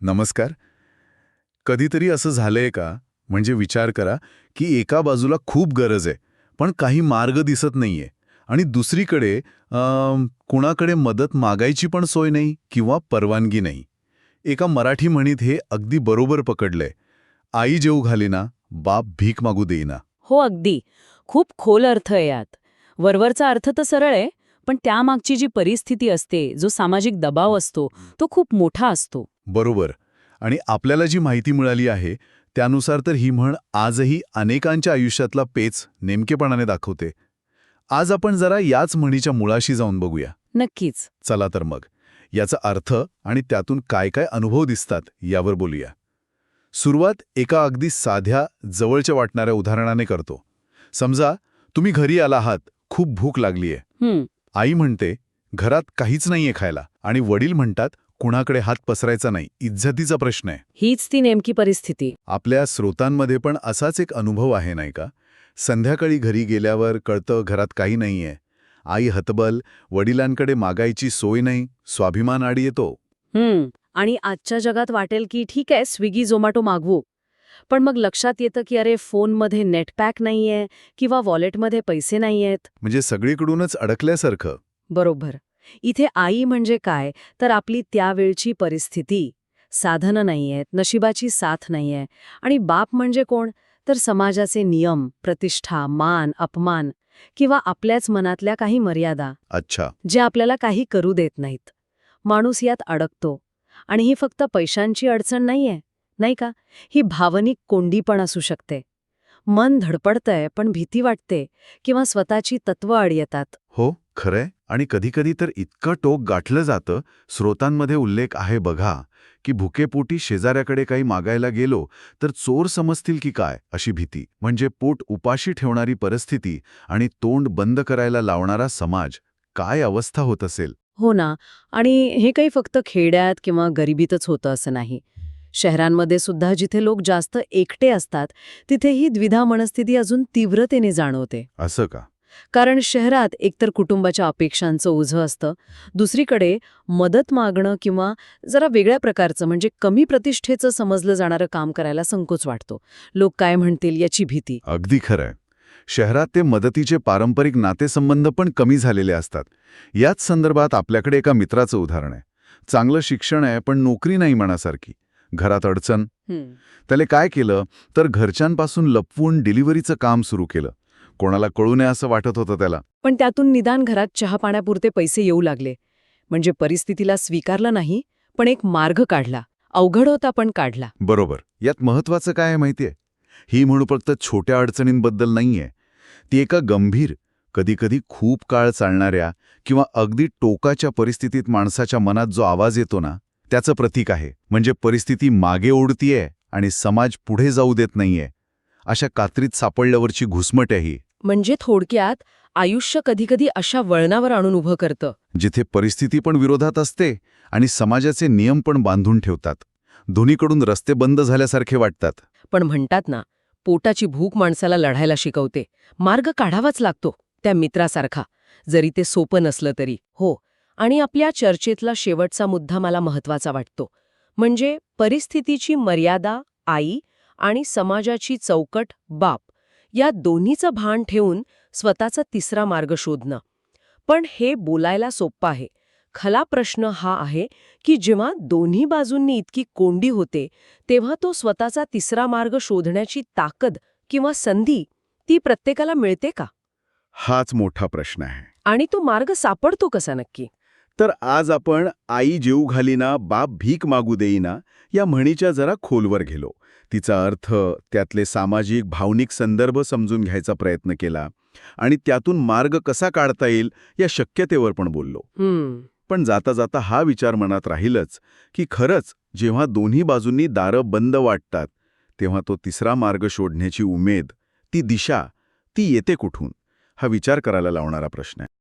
नमस्कार. कधीतरी असं झालंय का? म्हणजे विचार करा की एका बाजूला खूप गरज आहे पण काही मार्ग दिसत नाहीये आणि दुसरीकडे कुणाकडे मदत मागायची पण सोय नाही किंवा परवानगी नाही. एका मराठी म्हणीत हे अगदी बरोबर पकडलंय. आई जेऊ घालीना बाप भीक मागू देईना. हो अगदी. खूप खोल अर्थ आहे यात. वरवरचा अर्थ तर सरळ आहे पण त्यामागची जी परिस्थिती असते जो सामाजिक दबाव असतो तो खूप मोठा असतो. बरोबर. आणि आपल्याला जी माहिती मिळाली आहे त्यानुसार तर ही म्हण आजही अनेकांच्या आयुष्यातला पेच नेमकेपणाने दाखवते. आज आपण जरा याच म्हणीच्या मुळाशी जाऊन बघूया. नक्कीच. चला तर मग. याचा अर्थ आणि त्यातून काय काय अनुभव दिसतात यावर बोलूया. सुरुवात एका अगदी साध्या जवळच्या वाटणाऱ्या उदाहरणाने करतो. समजा तुम्ही घरी आला आहात खूप भूक लागलीये. आई म्हणते घरात काहीच नाहीये खायला. आणि वडील म्हणतात कुणाकडे हात पसरायचा नाही इज्जतीचा प्रश्न आहे. हीच ती नेमकी परिस्थिती. आपल्या स्रोतांमध्ये पण असाच एक अनुभव आहे नाही का? संध्याकाळी घरी गेल्यावर कळतं घरात काही नाहीये. आई हतबल वडिलांकडे मागायची सोय नाही स्वाभिमान आडी येतो. हं, आणि आजच्या जगात वाटेल की ठीक आहे स्विगी झोमॅटो मागवू. पण मग लक्षात येतं की अरे फोनमध्ये नेटपॅक नाहीये किंवा वॉलेटमध्ये पैसे नाहीयेत. म्हणजे सगळीकडूनच अडकल्यासारखं. बरोबर. इथे आई म्हणजे काय? तर आपली त्यावेळची परिस्थिती. साधनं नाहीयेत नशिबाची साथ नाहीये. आणि बाप म्हणजे कोण? तर समाजाचे नियम प्रतिष्ठा मान अपमान किंवा आपल्याच मनातल्या काही मर्यादा अच्छा. जे आपल्याला काही करू देत नाहीत. माणूस यात अडकतो. आणि ही फक्त पैशांची अडचण नाहीये. नाही का? ही भावनिक कोंडी पण असू शकते. मन धडपडतंय पण भीती वाटते किंवा स्वतःची तत्व अड येतात हो खरंय. आणि कधीकधी तर इतकं टोक गाठलं जातं स्रोतांमध्ये उल्लेख आहे बघा की भुकेपोटी शेजाऱ्याकडे काही मागायला गेलो तर चोर समजतील की काय अशी भीती. म्हणजे पोट उपाशी ठेवणारी परिस्थिती आणि तोंड बंद करायला लावणारा समाज काय अवस्था होत असेल? हो ना. आणि हे काही फक्त खेड्यात किंवा गरिबीतच होतं असं नाही. शहरांमध्ये सुद्धा जिथे लोक जास्त एकटे असतात तिथे ही द्विधा मनस्थिती अजून तीव्रतेने जाणवते. असं का? कारण शहरात एकतर कुटुंबाच्या अपेक्षांचं ओझं असतं दुसरीकडे मदत मागणं किंवा जरा वेगळ्या प्रकारचं म्हणजे कमी प्रतिष्ठेचं समजलं जाणारं काम करायला संकोच वाटतो. लोक काय म्हणतील याची भीती. अगदी खरंय शहरात ते मदतीचे पारंपरिक नातेसंबंध पण कमी झालेले असतात. याच संदर्भात आपल्याकडे एका मित्राचं उदाहरण आहे. चांगलं शिक्षण आहे पण नोकरी नाही मनासारखी. घरात अडचण. त्याने काय केलं? तर घरच्यांपासून लपवून डिलिव्हरीचं काम सुरू केलं. कोणाला कळू नये असं वाटत होतं त्याला. पण त्यातून निदान घरात चहा पाण्यापुरते पैसे येऊ लागले. म्हणजे परिस्थितीला स्वीकारलं नाही पण एक मार्ग काढला. अवघड होता पण काढला. बरोबर. यात महत्वाचं काय आहे माहितीये ही म्हणू फक्त छोट्या अडचणींबद्दल नाहीये. ती एका गंभीर कधीकधी खूप काळ चालणाऱ्या किंवा अगदी टोकाच्या परिस्थितीत माणसाच्या मनात जो आवाज येतो ना त्याचं प्रतीक आहे. म्हणजे परिस्थिती मागे ओढतीये आणि समाज पुढे जाऊ देत नाहीये. अशा कात्रीत सापडल्यावरची घुसमट आहे ही. म्हणजे थोडक्यात आयुष्य कधीकधी अशा वळणावर आणून उभं करतं. जिथे परिस्थिती पण विरोधात असते आणि समाजाचे नियम पण बांधून ठेवतात. दोन्हीकडून रस्ते बंद झाल्यासारखे वाटतात. पण म्हणतात ना पोटाची भूक माणसाला लढायला शिकवते. मार्ग काढावाच लागतो त्या मित्रासारखा. जरी ते सोपं नसलं तरी. हो आणि आपल्या चर्चेतला शेवटचा मुद्दा मला महत्त्वाचा वाटतो. म्हणजे परिस्थितीची मर्यादा आई आणि समाजाची चौकट बाप या दोन्हीचं भान ठेवून स्वतःचा तिसरा मार्ग शोधणं. पण हे बोलायला सोपं आहे. खला प्रश्न हा आहे की जेव्हा दोन्ही बाजूंनी इतकी कोंडी होते तेव्हा तो स्वतःचा तिसरा मार्ग शोधण्याची ताकद किंवा संधी ती प्रत्येकाला मिळते का? हाच मोठा प्रश्न आहे. आणि तो मार्ग सापडतो कसा नक्की? तर आज आपण आई जेऊ घालीना बाप भीक मागू देईना या म्हणीच्या जरा खोलवर गेलो. तिचा अर्थ त्यातले सामाजिक भावनिक संदर्भ समजून घ्यायचा प्रयत्न केला आणि त्यातून मार्ग कसा काढता येईल या शक्यतेवर पण बोललो. पण जाता जाता हा विचार मनात राहीलच की खरंच जेव्हा दोन्ही बाजूंनी दारं बंद वाटतात तेव्हा तो तिसरा मार्ग शोधण्याची उमेद ती दिशा ती येते कुठून? हा विचार करायला लावणारा प्रश्न आहे.